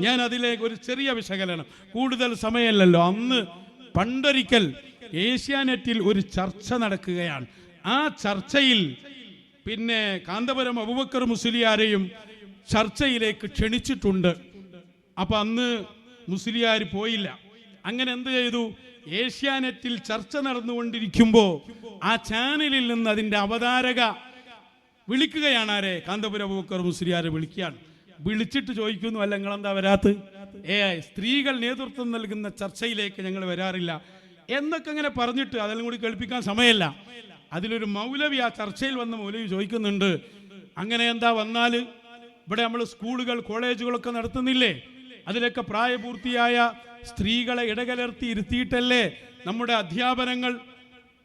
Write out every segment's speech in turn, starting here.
ഞാൻ അതിലേക്ക് ഒരു ചെറിയ വിശകലനം. കൂടുതൽ സമയമല്ലല്ലോ. അന്ന് പണ്ടൊരിക്കൽ ഏഷ്യാനെറ്റിൽ ഒരു ചർച്ച നടക്കുകയാണ്. ആ ചർച്ചയിൽ പിന്നെ കാന്തപുരം അബുബക്കർ മുസ്ലിയാരെയും ചർച്ചയിലേക്ക് ക്ഷണിച്ചിട്ടുണ്ട്. അപ്പൊ അന്ന് മുസ്ലിയാർ പോയില്ല. അങ്ങനെ എന്ത് ചെയ്തു? ഏഷ്യാനെറ്റിൽ ചർച്ച നടന്നുകൊണ്ടിരിക്കുമ്പോൾ ആ ചാനലിൽ നിന്ന് അതിന്റെ അവതാരക വിളിക്കുകയാണ് ആരെ? കാന്തപുരം അബുബക്കർ മുസ്ലിയാരെ വിളിക്കുകയാണ്. വിളിച്ചിട്ട് ചോദിക്കുന്നു അല്ല നിങ്ങൾ എന്താ വരാത്ത്? ഏ സ്ത്രീകൾ നേതൃത്വം നൽകുന്ന ചർച്ചയിലേക്ക് ഞങ്ങൾ വരാറില്ല. എന്നൊക്കെ അങ്ങനെ പറഞ്ഞിട്ട് അതെല്ലാം കൂടി കേൾപ്പിക്കാൻ സമയമല്ല. അതിലൊരു മൗലവി ആ ചർച്ചയിൽ വന്ന മൗലവി ചോദിക്കുന്നുണ്ട് അങ്ങനെ എന്താ വന്നാൽ ഇവിടെ നമ്മൾ സ്കൂളുകൾ കോളേജുകളൊക്കെ നടത്തുന്നില്ലേ? അതിലൊക്കെ പ്രായപൂർത്തിയായ സ്ത്രീകളെ ഇടകലർത്തി ഇരുത്തിയിട്ടല്ലേ നമ്മുടെ അധ്യാപനങ്ങൾ?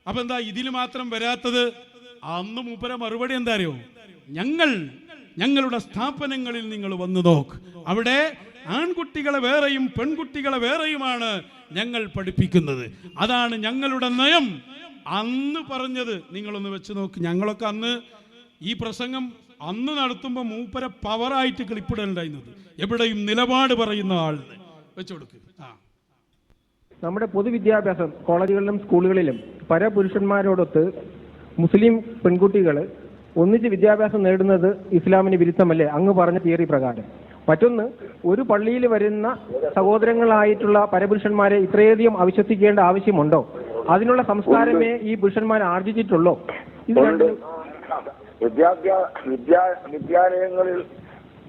അപ്പം എന്താ ഇതിൽ മാത്രം വരാത്തത്? അന്നും മൂപ്പര മറുപടി എന്താ അറിയോ? ഞങ്ങൾ ഞങ്ങളുടെ സ്ഥാപനങ്ങളിൽ നിങ്ങൾ വന്നു നോക്ക്. അവിടെ ആൺകുട്ടികളെ വേറെയും പെൺകുട്ടികളെ വേറെയുമാണ് ഞങ്ങൾ പഠിപ്പിക്കുന്നത്. അതാണ് ഞങ്ങളുടെ നയം. അന്ന് പറഞ്ഞത് നിങ്ങളൊന്ന് വെച്ച് നോക്ക്. ഞങ്ങളൊക്കെ അന്ന് ഈ പ്രസംഗം അന്ന് നടത്തുമ്പോൾ മൂപ്പര പവറായിട്ട് ക്ലിപ്പിടലുണ്ടായിരുന്നത് എവിടെയും നിലപാട് പറയുന്ന ആളിന്. വെച്ചു കൊടുക്ക്. ആ. നമ്മുടെ പൊതുവിദ്യാഭ്യാസം കോളേജുകളിലും സ്കൂളുകളിലും പരപുരുഷന്മാരോടൊത്ത് മുസ്ലിം പെൺകുട്ടികൾ ഒന്നിച്ച് വിദ്യാഭ്യാസം നേടുന്നത് ഇസ്ലാമിന് വിരുദ്ധമല്ലേ? അങ്ങ് പറഞ്ഞ തിയറി പ്രകാരം. മറ്റൊന്ന് ഒരു പള്ളിയിൽ വരുന്ന സഹോദരങ്ങളായിട്ടുള്ള പരപുരുഷന്മാരെ ഇത്രയധികം അവിശ്വസിക്കേണ്ട ആവശ്യമുണ്ടോ? അതിനുള്ള സംസ്കാരമേ ഈ പുരുഷന്മാർ ആർജിച്ചിട്ടുള്ളോ. വിദ്യാഭ്യാസ വിദ്യാലയങ്ങളിൽ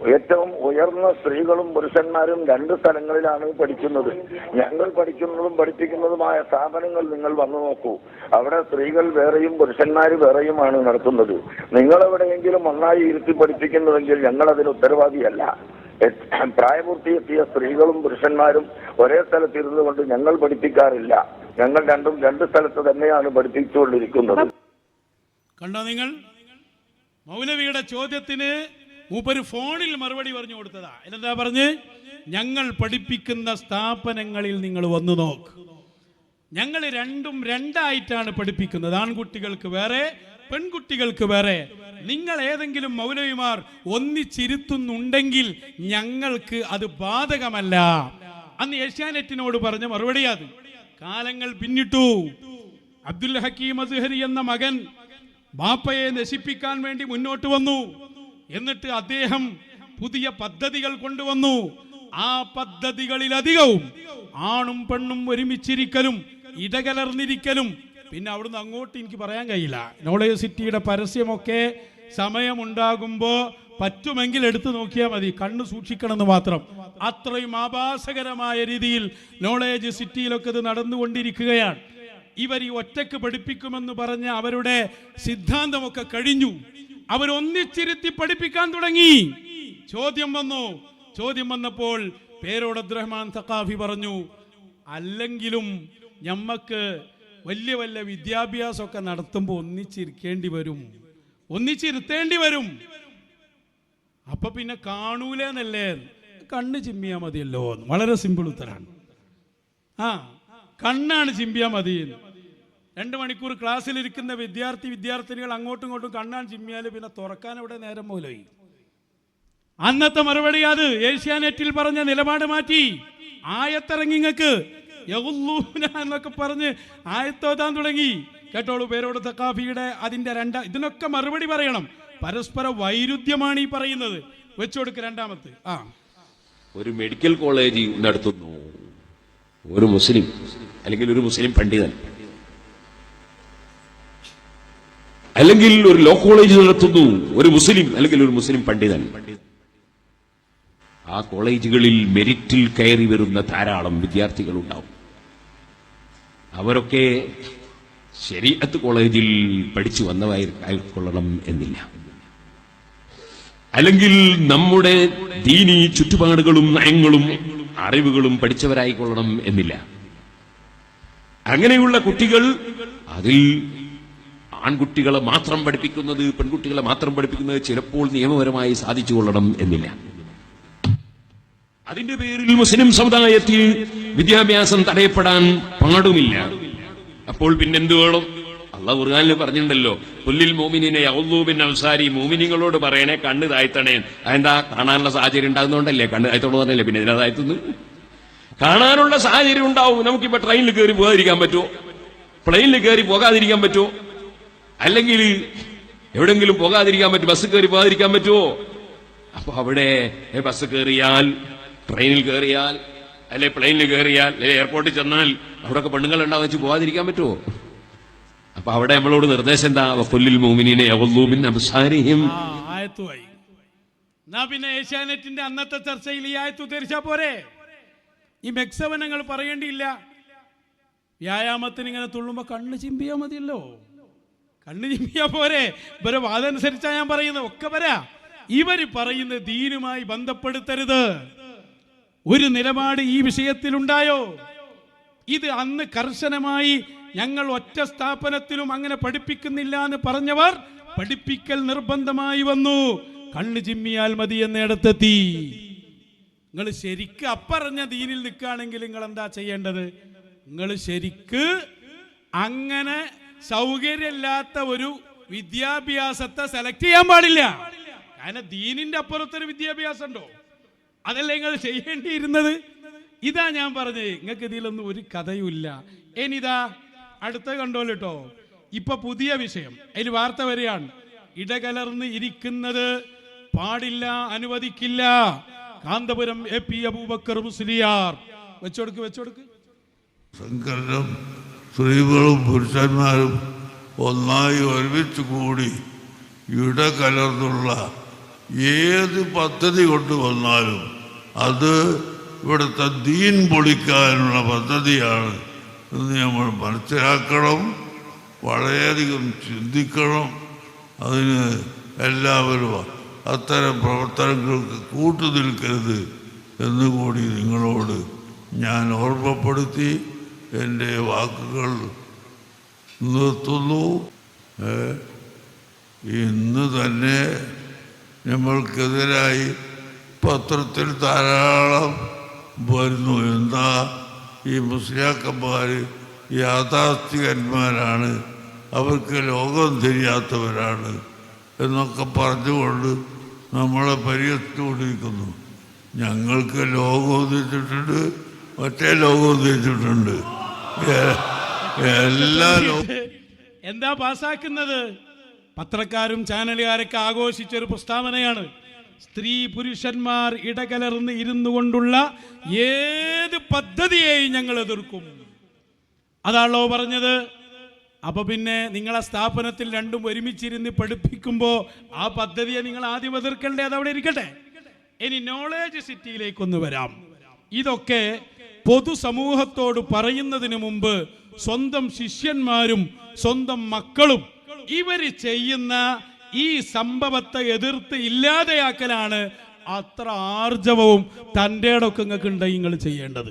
ഏറ്റവും ഉയർന്ന സ്ത്രീകളും പുരുഷന്മാരും രണ്ട് സ്ഥലങ്ങളിലാണ് പഠിക്കുന്നത്. ഞങ്ങൾ പഠിക്കുന്നതും പഠിപ്പിക്കുന്നതുമായ സ്ഥാപനങ്ങൾ നിങ്ങൾ വന്നു നോക്കൂ. അവിടെ സ്ത്രീകൾ വേറെയും പുരുഷന്മാർ വേറെയുമാണ് നടത്തുന്നത്. നിങ്ങൾ എവിടെയെങ്കിലും ഒന്നായി ഇരുത്തി പഠിപ്പിക്കുന്നുവെങ്കിൽ ഞങ്ങൾ അതിന് ഉത്തരവാദിയല്ല. പ്രായപൂർത്തിയെത്തിയ സ്ത്രീകളും പുരുഷന്മാരും ഒരേ സ്ഥലത്തിരുന്നു കൊണ്ട് ഞങ്ങൾ പഠിപ്പിക്കാറില്ല. ഞങ്ങൾ രണ്ടും രണ്ട് സ്ഥലത്ത് തന്നെയാണ് പഠിപ്പിച്ചുകൊണ്ടിരിക്കുന്നത്. കണ്ടോ നിങ്ങൾ? മൗലവിയുടെ ചോദ്യത്തിന് മൂപ്പര് ഫോണിൽ മറുപടി പറഞ്ഞു കൊടുത്തതാ. എന്താ പറഞ്ഞ്? ഞങ്ങൾ പഠിപ്പിക്കുന്ന സ്ഥാപനങ്ങളിൽ നിങ്ങൾ വന്നു നോക്ക്. ഞങ്ങൾ രണ്ടും രണ്ടായിട്ടാണ് പഠിപ്പിക്കുന്നത്. ആൺകുട്ടികൾക്ക് വേറെ പെൺകുട്ടികൾക്ക് വേറെ. നിങ്ങൾ ഏതെങ്കിലും മൗലവിമാർ ഒന്നിച്ചിരുത്തുന്നുണ്ടെങ്കിൽ ഞങ്ങൾക്ക് അത് ബാധകമല്ല. അന്ന് ഏഷ്യാനെറ്റിനോട് പറഞ്ഞ മറുപടി അത് കാലങ്ങൾ പിന്നിട്ടു. അബ്ദുൽ ഹക്കീം അസ്ഹരി എന്ന മകൻ ബാപ്പയെ നശിപ്പിക്കാൻ വേണ്ടി മുന്നോട്ട് വന്നു. എന്നിട്ട് അദ്ദേഹം പുതിയ പദ്ധതികൾ കൊണ്ടുവന്നു. ആ പദ്ധതികളിലധികവും ആണും പെണ്ണും ഒരുമിച്ചിരിക്കലും ഇടകലർന്നിരിക്കലും. പിന്നെ അവിടുന്ന് അങ്ങോട്ട് എനിക്ക് പറയാൻ കഴിയില്ല. നോളേജ് സിറ്റിയുടെ പരസ്യമൊക്കെ സമയമുണ്ടാകുമ്പോൾ പറ്റുമെങ്കിൽ എടുത്തു നോക്കിയാൽ മതി. കണ്ണു സൂക്ഷിക്കണമെന്ന് മാത്രം. അത്രയും ആഭാസകരമായ രീതിയിൽ നോളേജ് സിറ്റിയിലൊക്കെ ഇത് നടന്നുകൊണ്ടിരിക്കുകയാണ്. ഇവർ ഈ ഒറ്റയ്ക്ക് പഠിപ്പിക്കുമെന്ന് പറഞ്ഞ അവരുടെ സിദ്ധാന്തമൊക്കെ കഴിഞ്ഞു. അവരൊന്നിച്ചിരുത്തി പഠിപ്പിക്കാൻ തുടങ്ങി. ചോദ്യം വന്നു. ചോദ്യം വന്നപ്പോൾ പേരോട് അബ്ദുറഹ്മാൻ സഖാഫി പറഞ്ഞു അല്ലെങ്കിലും ഞമ്മക്ക് വലിയ വലിയ വിദ്യാഭ്യാസമൊക്കെ നടത്തുമ്പോൾ ഒന്നിച്ചിരിക്കേണ്ടി വരും. ഒന്നിച്ചിരുത്തേണ്ടി വരും. അപ്പൊ പിന്നെ കാണൂലെന്നല്ലേ കണ്ണ് ചിമ്മിയാ മതിയല്ലോ. വളരെ സിമ്പിൾ ഉത്തരാണ്. ആ കണ്ണാണ് ചിമ്പിയാ മതി രണ്ട് മണിക്കൂർ ക്ലാസ്സിലിരിക്കുന്ന വിദ്യാർത്ഥി വിദ്യാർത്ഥിനികൾ അങ്ങോട്ടും ഇങ്ങോട്ടും കണ്ണാൻ ചിമ്മിയാൽ പിന്നെ തുറക്കാൻ അവിടെ നേരം പോലെ അന്നത്തെ മറുപടി അത്. ഏഷ്യാനെറ്റിൽ പറഞ്ഞ നിലപാട് മാറ്റി. ആയത്തിറങ്ങിങ്ങക്ക് എന്നൊക്കെ പറഞ്ഞ് ആയത്തോതാൻ തുടങ്ങി. കേട്ടോളൂ പേരോട് തക്കാഫിയുടെ അതിന്റെ രണ്ട ഇതിനൊക്കെ മറുപടി പറയണം. പരസ്പര വൈരുദ്ധ്യമാണ് ഈ പറയുന്നത്. വെച്ചുകൊടുക്ക് രണ്ടാമത്തെ. ആ. ഒരു മെഡിക്കൽ കോളേജ് നടത്തുന്നു. ഒരു മുസ്ലിം അല്ലെങ്കിൽ ഒരു മുസ്ലിം പണ്ഡിതൻ. അല്ലെങ്കിൽ ഒരു ലോ കോളേജ് നടത്തുന്നു ഒരു മുസ്ലിം അല്ലെങ്കിൽ ഒരു മുസ്ലിം പണ്ഡിതൻ. ആ കോളേജുകളിൽ മെരിറ്റിൽ കയറി വരുന്ന ധാരാളം വിദ്യാർത്ഥികൾ ഉണ്ടാവും അവരൊക്കെ ശരീഅത്ത് കോളേജിൽ പഠിച്ചു വന്നവായിക്കൊള്ളണം എന്നില്ല. അല്ലെങ്കിൽ നമ്മുടെ ദീനി ചുറ്റുപാടുകളും നയങ്ങളും അറിവുകളും പഠിച്ചവരായിക്കൊള്ളണം എന്നില്ല. അങ്ങനെയുള്ള കുട്ടികൾ അതിൽ ആൺകുട്ടികളെ മാത്രം പഠിപ്പിക്കുന്നത് പെൺകുട്ടികളെ മാത്രം പഠിപ്പിക്കുന്നത് ചിലപ്പോൾ നിയമപരമായി സാധിച്ചു കൊള്ളണം എന്നില്ല. അതിന്റെ പേരിൽ മുസ്ലിം സമുദായത്തിൽ വിദ്യാഭ്യാസം തടയപ്പെടാൻ പാടുമില്ല. അപ്പോൾ പിന്നെന്ത് വേണം? അള്ള ഖുർആാനിൽ പറഞ്ഞിട്ടുണ്ടല്ലോ പുല്ലിൽ മോമിനിനെ യൗലൂബിൻ അവസാരി മോമിനിങ്ങളോട് പറയണേ കണ്ണ് താഴ്ത്തണേ. അതെന്താ? കാണാനുള്ള സാഹചര്യം ഉണ്ടാകുന്നതുകൊണ്ടല്ലേ? കണ്ണ് താഴ്ത്തോളം പറഞ്ഞല്ലേ? പിന്നെ ഇതിനാ താഴ്ത്തുന്നു. കാണാനുള്ള സാഹചര്യം ഉണ്ടാവും. നമുക്കിപ്പോ ട്രെയിനിൽ കയറി പോകാതിരിക്കാൻ പറ്റുമോ? പ്ലെയിനിൽ കയറി പോകാതിരിക്കാൻ പറ്റുമോ? അല്ലെങ്കിൽ എവിടെങ്കിലും പോകാതിരിക്കാൻ പറ്റും ബസ് കയറി പോകാതിരിക്കാൻ പറ്റുമോ? അപ്പൊ അവിടെ ബസ് കയറിയാൽ ട്രെയിനിൽ കയറിയാൽ അല്ലെ പ്ലെയിനിൽ കയറിയാൽ അല്ലെ എയർപോർട്ടിൽ ചെന്നാൽ അവിടെയൊക്കെ പെണ്ണുങ്ങൾ ഉണ്ടാവും വെച്ച് പോകാതിരിക്കാൻ പറ്റുമോ? അപ്പൊ അവിടെ നമ്മളോട് നിർദ്ദേശം എന്താ? കൊല്ലിൽ അവല്ലൂമിൻ അബ്സാരിഹിം. പിന്നെ ഏഷ്യാനെറ്റിന്റെ അന്നത്തെ ചർച്ചയിൽ ഈ ആയത്ത് ഉദ്ധരിച്ചാ പോരെ? ഈ മെക്സവനങ്ങൾ പറയേണ്ടിയില്ല. വ്യായാമത്തിന് ഇങ്ങനെ തുള്ളുമ്പോ കണ്ണ് ചിമ്പിയാ മതിയല്ലോ. കണ്ണ് ചിമ്മിയാ പോരെ. ഇവരെ വാദമനുസരിച്ചാ ഞാൻ പറയുന്നത്. ഒക്കെ വരാ. ഇവർ പറയുന്ന ദീനുമായി ബന്ധപ്പെടുത്തരുത്. ഒരു നിലപാട് ഈ വിഷയത്തിലുണ്ടായോ? ഇത് അന്ന് കർശനമായി ഞങ്ങൾ ഒറ്റ സ്ഥാപനത്തിലും അങ്ങനെ പഠിപ്പിക്കുന്നില്ല എന്ന് പറഞ്ഞവർ പഠിപ്പിക്കൽ നിർബന്ധമായി വന്നു. കണ്ണു ചിമ്മിയാൽ മതി എന്നിടത്തെത്തി നിങ്ങൾ ശരിക്ക് അപ്പറഞ്ഞ ദീനിൽ നിൽക്കുകയാണെങ്കിൽ നിങ്ങൾ എന്താ ചെയ്യേണ്ടത്? നിങ്ങൾ ശരിക്ക് അങ്ങനെ സൗകര്യമില്ലാത്ത ഒരു വിദ്യാഭ്യാസത്തെ സെലക്ട് ചെയ്യാൻ പാടില്ല. കാരണം ദീനിന്റെ അപ്പുറത്തൊരു വിദ്യാഭ്യാസം ഉണ്ടോ അതല്ലേ നിങ്ങൾ ചെയ്യേണ്ടിയിരുന്നത്? ഇതാ ഞാൻ പറഞ്ഞത്. നിങ്ങൾക്ക് ഇതിലൊന്നും ഒരു കഥയുമില്ല. ഇനിതാ അടുത്ത കണ്ടോളൂ കേട്ടോ ഇപ്പൊ പുതിയ വിഷയം. അതിൽ വാർത്ത വരികയാണ് ഇടകലർന്ന് ഇരിക്കുന്നത് പാടില്ല അനുവദിക്കില്ല. Kanthapuram A P Aboobacker Musliyar. വെച്ചോടുക്ക് വെച്ചോടുക്ക്. സ്ത്രീകളും പുരുഷന്മാരും ഒന്നായി ഒരുമിച്ച് കൂടി ഇട കലർന്നുള്ള ഏത് പദ്ധതി കൊണ്ടുവന്നാലും അത് ഇവിടുത്തെ ദീൻ പൊളിക്കാനുള്ള പദ്ധതിയാണ് എന്ന് നമ്മൾ മനസ്സിലാക്കണം വളരെയധികം ചിന്തിക്കണം. അതിന് എല്ലാവരും അത്തരം പ്രവർത്തനങ്ങൾക്ക് കൂട്ടുനിൽക്കരുത് എന്നുകൂടി നിങ്ങളോട് ഞാൻ ഓർമ്മപ്പെടുത്തി. എന്റെ വാക്കുകൾ നിർത്തുന്നു. ഇന്ന് തന്നെ നമ്മൾക്കെതിരായി പത്രത്തിൽ ധാരാളം വരുന്നു. എന്താ ഈ മുസ്ലിയാക്കന്മാർ യാഥാസ്ഥികന്മാരാണ് അവർക്ക് ലോകം തിരിയാത്തവരാണ് എന്നൊക്കെ പറഞ്ഞുകൊണ്ട് നമ്മളെ പരിഹസിച്ചുകൊണ്ടിരിക്കുന്നു ഞങ്ങൾക്ക് ലോകം ഉദ്ദേശിച്ചിട്ടുണ്ട് മറ്റേ ലോകം ഉദ്ദേശിച്ചിട്ടുണ്ട് എന്താ പാസാക്കുന്നത് പത്രക്കാരും ചാനലുകാരൊക്കെ ആഘോഷിച്ച ഒരു പ്രസ്താവനയാണ്. സ്ത്രീ പുരുഷന്മാർ ഇടകലർന്ന് ഇരുന്നു കൊണ്ടുള്ള ഏത് പദ്ധതിയെയും ഞങ്ങൾ എതിർക്കും. അതാണല്ലോ പറഞ്ഞത്. അപ്പൊ പിന്നെ നിങ്ങളെ സ്ഥാപനത്തിൽ രണ്ടും ഒരുമിച്ചിരുന്ന് പഠിപ്പിക്കുമ്പോൾ ആ പദ്ധതിയെ നിങ്ങൾ ആദ്യം എതിർക്കേണ്ടേ അതവിടെ ഇരിക്കട്ടെ. ഇനി നോളേജ് സിറ്റിയിലേക്കൊന്ന് വരാം. ഇതൊക്കെ പൊതുസമൂഹത്തോട് പറയുന്നതിന് മുമ്പ് സ്വന്തം ശിഷ്യന്മാരും സ്വന്തം മക്കളും ഇവർ ചെയ്യുന്ന ഈ സംഭവത്തെ എതിർത്ത് ഇല്ലാതെയാക്കലാണ് അത്ര ആർജവവും തന്റെ ഇടമൊക്കെ നിങ്ങൾക്ക് ഉണ്ടെങ്കിൽ നിങ്ങൾ ചെയ്യേണ്ടത്.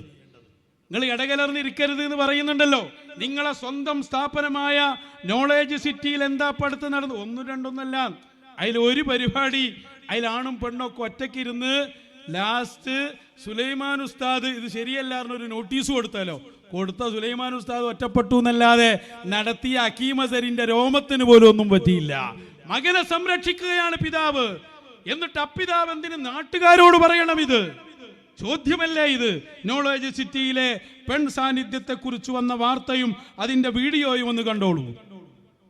നിങ്ങൾ ഇടകലർന്നിരിക്കരുത് എന്ന് പറയുന്നുണ്ടല്ലോ. നിങ്ങളെ സ്വന്തം സ്ഥാപനമായ നോളേജ് സിറ്റിയിൽ എന്താ പഠിത്തം നടന്നു ഒന്നും രണ്ടൊന്നല്ല. അതിൽ ഒരു പരിപാടി അതിലാണും പെണ്ണൊക്കെ ഒറ്റയ്ക്ക് ഇരുന്ന് ലാസ്റ്റ് സുലൈമാൻ ഉസ്താദ് ഇത് ശരിയല്ലായിരുന്നു ഒരു നോട്ടീസ് കൊടുത്താലോ? കൊടുത്ത സുലൈമാൻ ഉസ്താദ് ഒറ്റപ്പെട്ടു എന്നല്ലാതെ നടത്തിയ അക്കീമസരിന്റെ രോമത്തിന് പോലും ഒന്നും പറ്റിയില്ല. മകനെ സംരക്ഷിക്കുകയാണ് പിതാവ്. എന്നിട്ട് അപ്പിതാവ് എന്തിന് നാട്ടുകാരോട് പറയണം ഇത്? ചോദ്യമല്ലേ ഇത്? നോളേജ് സിറ്റിയിലെ പെൺ സാന്നിധ്യത്തെ കുറിച്ച് വന്ന വാർത്തയും അതിന്റെ വീഡിയോയും ഒന്ന് കണ്ടോളൂ.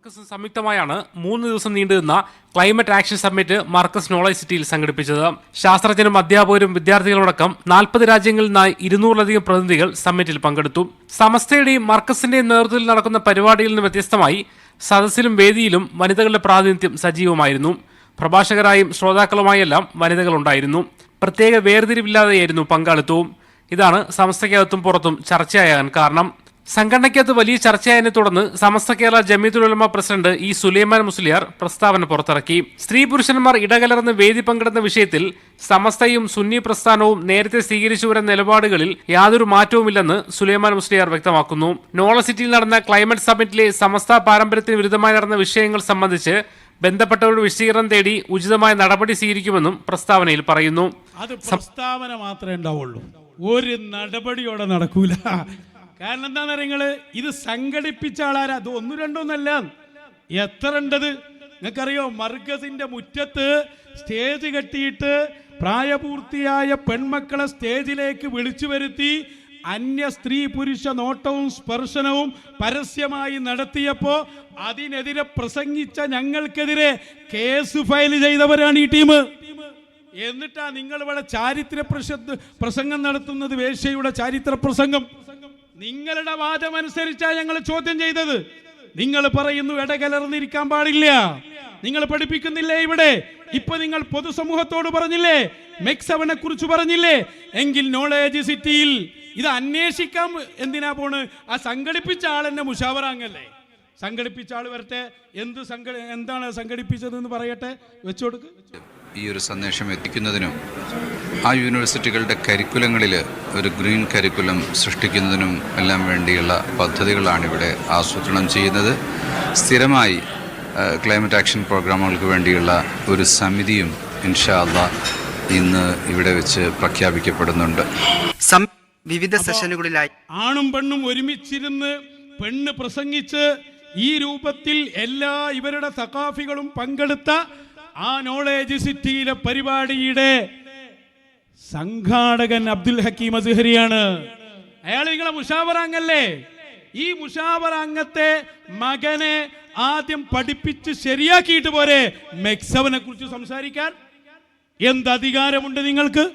മാർക്കസും സംയുക്തമായാണ് മൂന്ന് ദിവസം നീണ്ടുനിന്ന climate action summit Markaz knowledge സിറ്റിയിൽ സംഘടിപ്പിച്ചത്. ശാസ്ത്രജ്ഞരും അധ്യാപകരും വിദ്യാർത്ഥികളോടക്കം നാൽപ്പത് രാജ്യങ്ങളിൽ നിന്നായി ഇരുന്നൂറിലധികം പ്രതിനിധികൾ സമ്മിറ്റിൽ പങ്കെടുത്തു. സമസ്തയുടെയും മാർക്കസിന്റെയും നേതൃത്വത്തിൽ നടക്കുന്ന പരിപാടിയിൽ നിന്ന് വ്യത്യസ്തമായി സദസ്സിലും വേദിയിലും വനിതകളുടെ പ്രാതിനിധ്യം സജീവമായിരുന്നു. പ്രഭാഷകരായും ശ്രോതാക്കളുമായെല്ലാം വനിതകളുണ്ടായിരുന്നു. പ്രത്യേക വേർതിരിവില്ലാതെയായിരുന്നു പങ്കാളിത്തവും. ഇതാണ് സമസ്തയ്ക്കകത്തും പുറത്തും ചർച്ചയാകാൻ കാരണം. സംഘടനയ്ക്കകത്ത് വലിയ ചർച്ചയായതിനെ തുടർന്ന് സമസ്ത കേരള ജമീത്തുൽ ഉലമ പ്രസിഡന്റ് ഇ സുലൈമാൻ മുസ്ലിയാർ പ്രസ്താവന പുറത്തിറക്കി. സ്ത്രീ പുരുഷന്മാർ ഇടകലർന്ന് വേദി പങ്കിടുന്ന വിഷയത്തിൽ സമസ്തയും സുന്നി പ്രസ്ഥാനവും നേരത്തെ സ്വീകരിച്ചു വരുന്ന നിലപാടുകളിൽ യാതൊരു മാറ്റവുമില്ലെന്ന് സുലൈമാൻ മുസ്ലിയാർ വ്യക്തമാക്കുന്നു. നോള സിറ്റിയിൽ നടന്ന ക്ലൈമറ്റ് സമ്മിറ്റിലെ സമസ്ത പാരമ്പര്യത്തിന് വിരുദ്ധമായി നടന്ന വിഷയങ്ങൾ സംബന്ധിച്ച് ബന്ധപ്പെട്ടവരുടെ വിശദീകരണം തേടി ഉചിതമായ നടപടി സ്വീകരിക്കുമെന്നും പ്രസ്താവനയിൽ പറയുന്നു. അത് പ്രസ്താവന മാത്രമേ ഉണ്ടാവുള്ളൂ. ഒരു നടപടിയോടെ നടക്കൂല. കാരണം എന്താണെന്ന് നിങ്ങൾ? ഇത് സംഘടിപ്പിച്ച ആളാരാ? അത് ഒന്നു രണ്ടോന്നല്ല എത്ര ഉണ്ടത്? നിങ്ങൾക്കറിയോ? മർഗസിന്റെ മുറ്റത്ത് സ്റ്റേജ് കെട്ടിയിട്ട് പ്രായപൂർത്തിയായ പെൺമക്കളെ സ്റ്റേജിലേക്ക് വിളിച്ചു വരുത്തി അന്യ സ്ത്രീ പുരുഷ നോട്ടവും സ്പർശനവും പരസ്യമായി നടത്തിയപ്പോ അതിനെതിരെ പ്രസംഗിച്ച ഞങ്ങൾക്കെതിരെ കേസ് ഫയൽ ചെയ്തവരാണ് ഈ ടീം. എന്നിട്ടാ നിങ്ങൾ ഇവിടെ ചാരിത്ര പ്രസംഗം നടത്തുന്നത് വേശ്യയുടെ ചാരിത്ര പ്രസംഗം. നിങ്ങളുടെ വാദമനുസരിച്ചാ ഞങ്ങൾ ചോദ്യം ചെയ്തത്. നിങ്ങൾ പറയുന്നു ഇടകലർന്നിരിക്കാൻ പാടില്ല. നിങ്ങൾ പഠിപ്പിക്കുന്നില്ലേ ഇവിടെ? ഇപ്പൊ നിങ്ങൾ പൊതുസമൂഹത്തോട് പറഞ്ഞില്ലേ? മെക്സവനെ കുറിച്ച് പറഞ്ഞില്ലേ? എങ്കിൽ നോളേജ് സിറ്റിയിൽ ഇത് അന്വേഷിക്കാൻ എന്തിനാ പോണ്? ആ സംഘടിപ്പിച്ച ആളെന്നെ മുഷാവറാങ്ങല്ലേ? സംഘടിപ്പിച്ച ആൾ വരട്ടെ. എന്ത് സംഘ എന്താണ് സംഘടിപ്പിച്ചതെന്ന് പറയട്ടെ? വെച്ചുകൊടുക്ക് ഈ ഒരു സന്ദേശം എത്തിക്കുന്നതിനും ആ യൂണിവേഴ്സിറ്റികളുടെ കരിക്കുലങ്ങളിൽ ഒരു ഗ്രീൻ കരിക്കുലം സൃഷ്ടിക്കുന്നതിനും എല്ലാം വേണ്ടിയുള്ള പദ്ധതികളാണ് ഇവിടെ ആസൂത്രണം ചെയ്യുന്നത്. സ്ഥിരമായി ക്ലൈമറ്റ് ആക്ഷൻ പ്രോഗ്രാമുകൾക്ക് വേണ്ടിയുള്ള ഒരു സമിതിയും ഇൻഷാല്ല ഇന്ന് ഇവിടെ വെച്ച് പ്രഖ്യാപിക്കപ്പെടുന്നുണ്ട്. വിവിധ സെഷനുകളിലായി. ആണും പെണ്ണും ഒരുമിച്ചിരുന്ന് പെണ്ണ് പ്രസംഗിച്ച് ഈ രൂപത്തിൽ എല്ലാ ഇവരുടെ സഖാഫികളും പങ്കെടുത്ത ആ നോളേജ് സിറ്റിയിലെ പരിപാടിയുടെ സംഘാടകൻ അബ്ദുൽ ഹക്കീം അസ്ഹരിയാണ്. അയാൾ നിങ്ങളെ മുഷാവറാങ്ങല്ലേ ഈ മുഷാവറാങ്ങത്തെ മകനെ ആദ്യം പഠിപ്പിച്ച് ശരിയാക്കിയിട്ട് പോരെ. മെക്സവനെ കുറിച്ച് സംസാരിക്കാൻ എന്ത് അധികാരമുണ്ട് നിങ്ങൾക്ക്?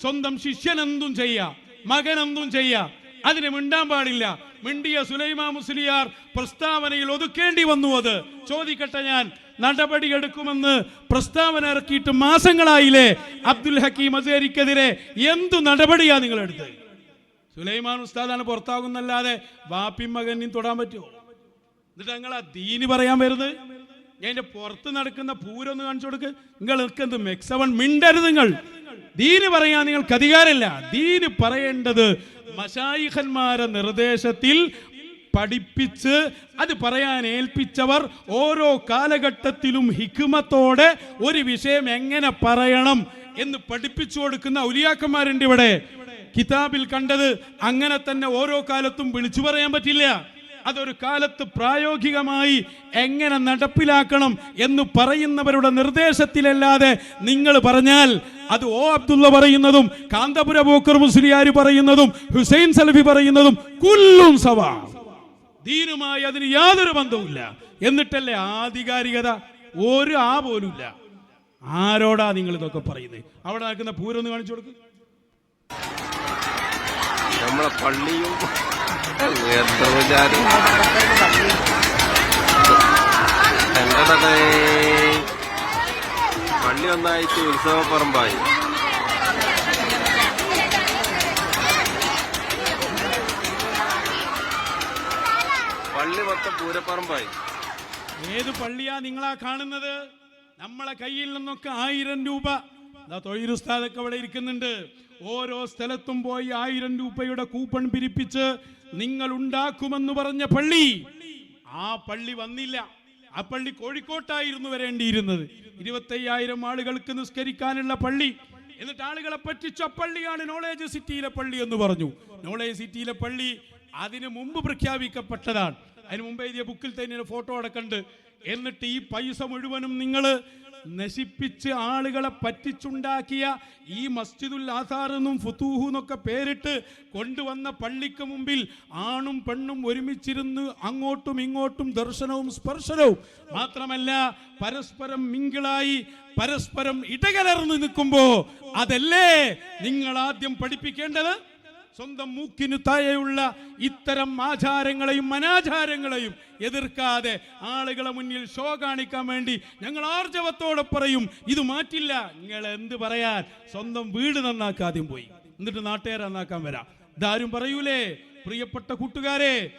സ്വന്തം ശിഷ്യൻ എന്തും ചെയ്യാം. മകൻ എന്തും ചെയ്യാം. അതിന് മിണ്ടാൻ പാടില്ല. മിണ്ടിയ സുലൈമാ മുസ്ലിയാർ പ്രസ്താവനയിൽ ഒതുക്കേണ്ടി വന്നു അത്. ചോദിക്കട്ടെ ഞാൻ നടപടിയെടുക്കുമെന്ന് പ്രസ്താവന ഇറക്കിയിട്ട് മാസങ്ങളായില്ലേ? അബ്ദുൽ ഹക്കീം അസേരിക്കെതിരെ എന്തു നടപടിയാ നിങ്ങൾ എടുത്തത് സുലൈമാൻ ഉസ്താദാണ് പുറത്താകുന്നല്ലാതെ വാപ്പി മകനെയും തൊടാൻ പറ്റുമോ? എന്നിട്ട് നിങ്ങൾ ആ ദീന് പറയാൻ വരുന്നത്? ഞാൻ എന്റെ പുറത്ത് നടക്കുന്ന പൂരൊന്ന് കാണിച്ചു കൊടുക്ക്. നിങ്ങൾ മെക്സവൺ മിണ്ടരുത് നിങ്ങൾ. ദീന് പറയാൻ നിങ്ങൾക്ക് അധികാരമില്ല. ദീന് പറയേണ്ടത് മഷായിഖന്മാരെ നിർദ്ദേശത്തിൽ പഠിപ്പിച്ച് അത് പറയാൻ ഏൽപ്പിച്ചവർ ഓരോ കാലഘട്ടത്തിലും ഹിക്കുമത്തോടെ ഒരു വിഷയം എങ്ങനെ പറയണം എന്ന് പഠിപ്പിച്ചു കൊടുക്കുന്ന ഔലിയാക്കന്മാരുണ്ട് ഇവിടെ. കിതാബിൽ കണ്ടത് അങ്ങനെ തന്നെ ഓരോ കാലത്തും വിളിച്ചു പറയാൻ പറ്റില്ല. അതൊരു കാലത്ത് പ്രായോഗികമായി എങ്ങനെ നടപ്പിലാക്കണം എന്ന് പറയുന്നവരുടെ നിർദ്ദേശത്തിലല്ലാതെ നിങ്ങൾ പറഞ്ഞാൽ അത് ഓ അബ്ദുള്ള പറയുന്നതും കാന്തപുര ബോക്കർ മുസ്ലിയാർ പറയുന്നതും ഹുസൈൻ സലഫി പറയുന്നതും കുല്ലും സവാ. ദീനുമായി അതിന് യാതൊരു ബന്ധവുമില്ല. എന്നിട്ടല്ലേ ആധികാരികത? ഒരു ആ പോലുമില്ല. ആരോടാ നിങ്ങൾ ഇതൊക്കെ പറയുന്നത് അവിടെ നടക്കുന്ന പൂരൊന്ന് കാണിച്ചു കൊടുക്കും. നമ്മളെ പള്ളിയും എത്ര വിചാരം എങ്ങടേ പള്ളി ഒന്നായിട്ട് ഉത്സവപ്പറമ്പായി. പള്ളി മൊത്തം പൂരപ്പറമ്പായി ഏത് പള്ളിയാ നിങ്ങളാ കാണുന്നത്? നമ്മളെ കയ്യിൽ നിന്നൊക്കെ ആയിരം രൂപ. തൊഴിലുസ്താദൊക്കെ അവിടെ ഇരിക്കുന്നുണ്ട്. ഓരോ സ്ഥലത്തും പോയി ആയിരം രൂപയുടെ കൂപ്പൺ പിരിപ്പിച്ച് നിങ്ങൾ ഉണ്ടാക്കുമെന്ന് പറഞ്ഞ പള്ളി ആ പള്ളി വന്നില്ല. ആ പള്ളി കോഴിക്കോട്ടായിരുന്നു വരേണ്ടിയിരുന്നത്. ഇരുപത്തയ്യായിരം ആളുകൾക്ക് നിസ്കരിക്കാനുള്ള പള്ളി. എന്നിട്ട് ആളുകളെ പറ്റിച്ച പള്ളിയാണ് നോളേജ് സിറ്റിയിലെ പള്ളി എന്ന് പറഞ്ഞു. നോളേജ് സിറ്റിയിലെ പള്ളി അതിന് മുമ്പ് പ്രഖ്യാപിക്കപ്പെട്ടതാണ്. അതിന് മുമ്പ് എഴുതിയ ബുക്കിൽ തന്നെ ഫോട്ടോ അടക്കണ്ട്. എന്നിട്ട് ഈ പൈസ മുഴുവനും നിങ്ങൾ നശിപ്പിച്ച് ആളുകളെ പറ്റിച്ചുണ്ടാക്കിയ ഈ മസ്ജിദുൽ ആസാർ എന്നും ഫുത്തൂഹു എന്നൊക്കെ പേരിട്ട് കൊണ്ടുവന്ന പള്ളിക്ക് മുമ്പിൽ ആണും പെണ്ണും ഒരുമിച്ചിരുന്ന് അങ്ങോട്ടും ഇങ്ങോട്ടും ദർശനവും സ്പർശനവും മാത്രമല്ല പരസ്പരം മിങ്കിളായി പരസ്പരം ഇടകലർന്ന് നിൽക്കുമ്പോൾ അതല്ലേ നിങ്ങൾ ആദ്യം പഠിപ്പിക്കേണ്ടത്? സ്വന്തം മൂക്കിന് താഴെയുള്ള ഇത്തരം ആചാരങ്ങളെയും അനാചാരങ്ങളെയും എതിർക്കാതെ ആളുകളെ മുന്നിൽ ഷോ കാണിക്കാൻ വേണ്ടി ഞങ്ങൾ ആർജവത്തോടെ പറയും ഇത് മാറ്റില്ല. നിങ്ങൾ എന്ത് പറയാൻ? സ്വന്തം വീട് നന്നാക്കാൻ ആദ്യം പോയി. എന്നിട്ട് നാട്ടുകാരെ നന്നാക്കാൻ വരാം. ഇതാരും പറയൂലേ? പ്രിയപ്പെട്ട കൂട്ടുകാരെ